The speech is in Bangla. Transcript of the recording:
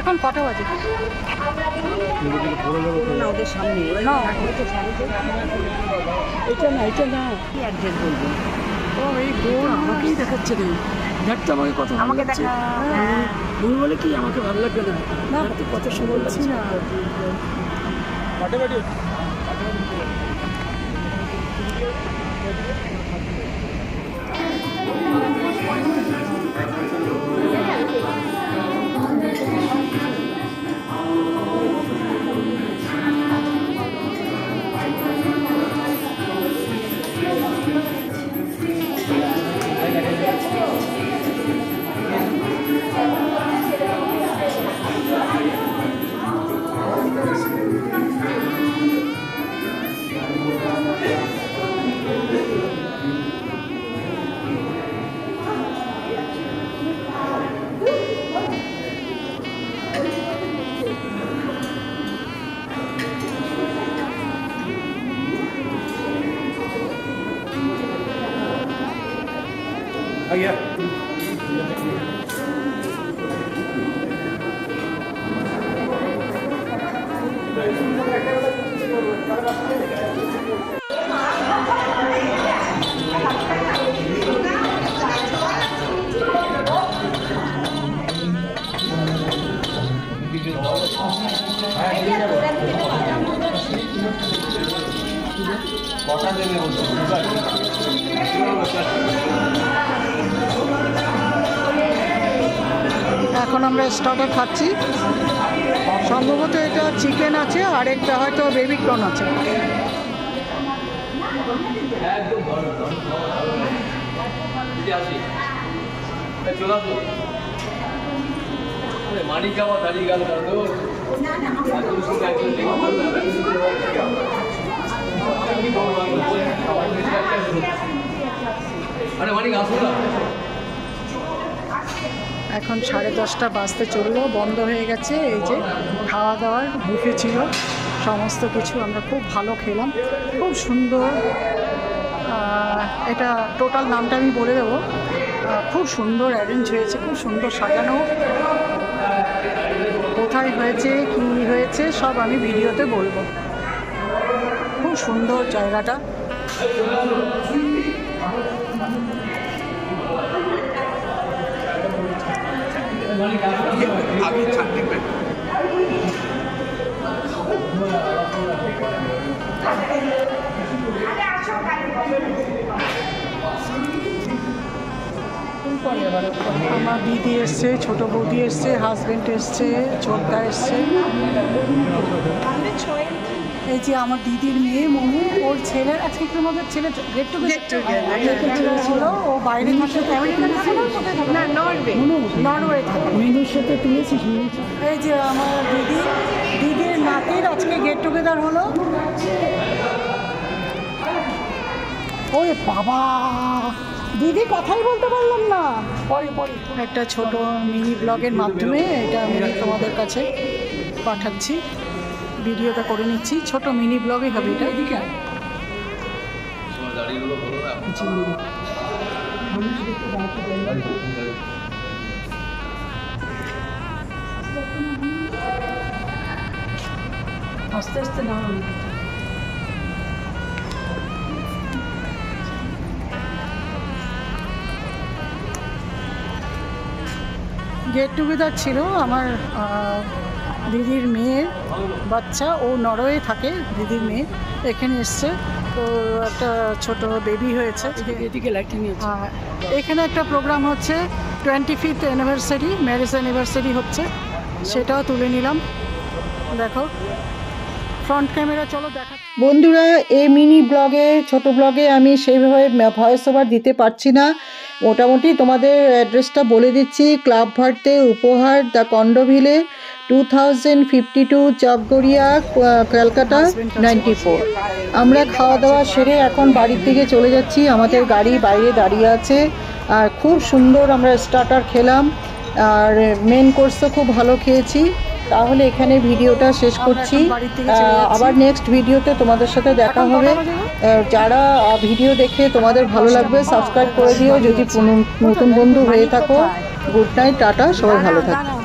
এখন কটা বাজে? না ওদের সামনে। না। এটা না এটা না। কি অ্যাড্রেস বলব? ও এই বোন আমাকেই দেখাচ্ছে না। দেখ আমাকে কত ভালো আমাকে দেখা হ্যাঁ, ভুল বলে কি আমাকে ভালো লাগবে না? না, দেখ কত সুন্দর লাগছে। না। Oh yeah. কটা দেবে বলছো এখন আমরা স্টার্টার খাচ্ছি। সম্ভবত এটা চিকেন আছে আর একটা হয়তো বেবি কর্ন আছে। এখন সাড়ে দশটা বাজতে চলল, বন্ধ হয়ে গেছে, এই যে খাওয়া দাওয়ার বুফে ছিল, সমস্ত কিছু আমরা খুব ভালো খেলাম, খুব সুন্দর। এটা টোটাল নামটা আমি বলে দেবো। খুব সুন্দর অ্যারেঞ্জ হয়েছে, খুব সুন্দর সাজানো। কোথায় হয়েছে, কী হয়েছে, সব আমি ভিডিওতে বলব। খুব সুন্দর জায়গাটা। আমার দিদি এসছে ছোট বৌদি এসছে হাজবেন্ড এসছে ছোটদা এসছে। এই যে আমার দিদির মেয়ে মনু ওর ছেলে আজকে কি আমাদের ছেলে গেট টুগেদার ছিল ও বাইরে থাকে আমেরিকান থাকে না? কোথায় থাকে? না নরওয়ে। থাকে মেনুর সাথে তুলেছিস এই যে আমার দিদি দিদির নাতির আজকে গেট টুগেদার হলো। ওরে বাবা! দিদি কথাই বলতে পারলাম না। পরে পরে। একটা ছোট মিনি ব্লগের মাধ্যমে এটা আমি তোমাদের কাছে পাঠাচ্ছি। ভিডিওটা করে নিচ্ছি। ছোট মিনি ব্লগই হবে এটা। আস্তে আস্তে না গেট টুগেদার ছিল আমার দিদির মেয়ের বাচ্চা ও নরওয়ে থাকে দিদির মেয়ে। এখানে এসছে। তো একটা ছোট বেবি হয়েছে। আছে আর এখানে একটা প্রোগ্রাম হচ্ছে twenty fifth anniversary marriage anniversary হচ্ছে। সেটাও তুলে নিলাম। দেখো ফ্রন্ট ক্যামেরা চলো দেখা। বন্ধুরা, এই মিনি ব্লগে ছোট ব্লগে আমি সেইভাবে ভয়েস ওভার দিতে পারছি না। মোটামুটি তোমাদের অ্যাড্রেসটা বলে দিচ্ছি ক্লাব ভার্তে উপহার, the কন্ডোভিলে two thousand fifty two Chakgaria Calcutta ninety four আমরা খাওয়া দাওয়া সেরে এখন বাড়ির দিকে চলে যাচ্ছি। আমাদের গাড়ি বাইরে দাঁড়িয়ে আছে। আর খুব সুন্দর আমরা স্টার্টার খেলাম। আর মেন কোর্স তো খুব ভালো খেয়েছি। তাহলে এখানে ভিডিওটা শেষ করছি। আবার নেক্সট ভিডিওতে তোমাদের সাথে দেখা হবে। যারা ভিডিও দেখে তোমাদের ভালো লাগবে সাবস্ক্রাইব করে দিও। যদি নতুন বন্ধু হয়ে থাকো গুড নাইট টাটা সবাই ভালো থাকো।